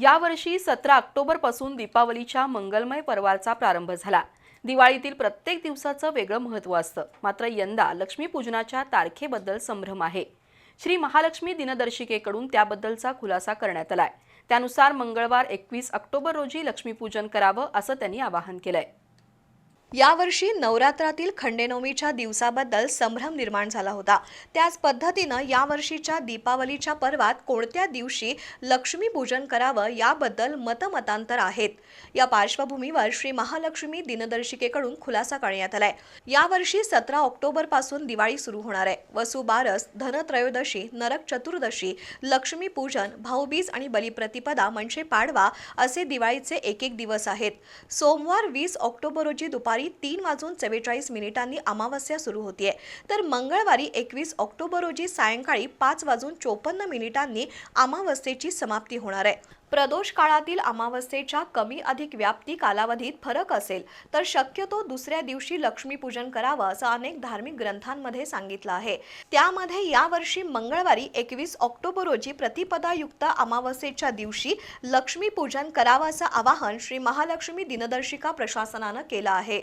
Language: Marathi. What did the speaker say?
यावर्षी सतरा ऑक्टोबरपासून दीपावलीच्या मंगलमय पर्वाचा प्रारंभ झाला. दिवाळीतील प्रत्येक दिवसाचं वेगळं महत्त्व असतं. मात्र यंदा लक्ष्मीपूजनाच्या तारखेबद्दल संभ्रम आहे. श्री महालक्ष्मी दिनदर्शिकेकडून त्याबद्दलचा खुलासा करण्यात आलाय. त्यानुसार मंगळवार एकवीस ऑक्टोबर रोजी लक्ष्मीपूजन करावं असं त्यांनी आवाहन केलंय. यावर्षी नवरात्रातील खंडेनवमीच्या दिवसाबद्दल संभ्रम निर्माण झाला होता. त्याच पद्धतीनं यावर्षीच्या दीपावलीच्या पर्वात कोणत्या दिवशी लक्ष्मीपूजन करावं याबद्दल मतमतांतर आहेत. या पार्श्वभूमीवर श्री महालक्ष्मी दिनदर्शिकेकडून खुलासा करण्यात आलाय. यावर्षी सतरा ऑक्टोबरपासून दिवाळी सुरू होणार आहे. वसुबारस धनत्रयोदशी नरक चतुर्दशी लक्ष्मीपूजन भाऊबीज आणि बलिप्रतिपदा म्हणजे पाडवा असे दिवाळीचे एक एक दिवस आहेत. सोमवार वीस ऑक्टोबर रोजी दुपारी तीन वाजून चव्वेचाळीस मिनिटांनी अमावस्या सुरू होतीये. तर मंगळवारी एकवीस ऑक्टोबर रोजी सायंकाळी पाच वाजून चोपन्न मिनिटांनी अमावस्येची समाप्ती होणार आहे. प्रदोष काळातील अमावस्येच्या कमी अधिक व्याप्ती कालावधीत फरक असेल तर शक्यतो दुसऱ्या दिवशी लक्ष्मीपूजन करावं असं अनेक धार्मिक ग्रंथांमध्ये सांगितलं आहे. त्यामध्ये यावर्षी मंगळवारी एकवीस ऑक्टोबर रोजी प्रतिपदायुक्त अमावस्येच्या दिवशी लक्ष्मीपूजन करावं असं आवाहन श्री महालक्ष्मी दिनदर्शिका प्रशासनानं केलं आहे.